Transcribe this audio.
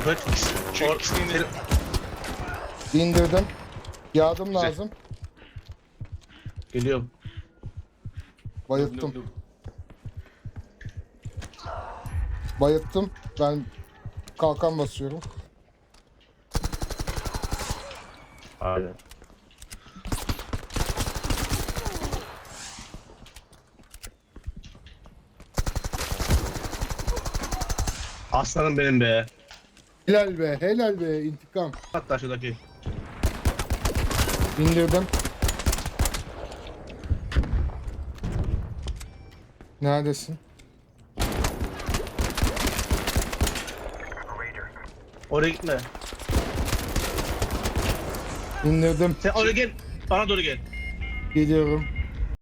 Evet. Çünkü ikisini. İndirdim. Yardım Güzel. lazım. Geliyorum. Bayılttım. Bayılttım. Ben kalkan basıyorum. Aynen. Aslanım benim be. Helal be, helal be. intikam. Hatta şuradaki. İndirdim. Neredesin? Oraya gitme. İndirdim. Sen oraya gel. Bana doğru gel. Geliyorum.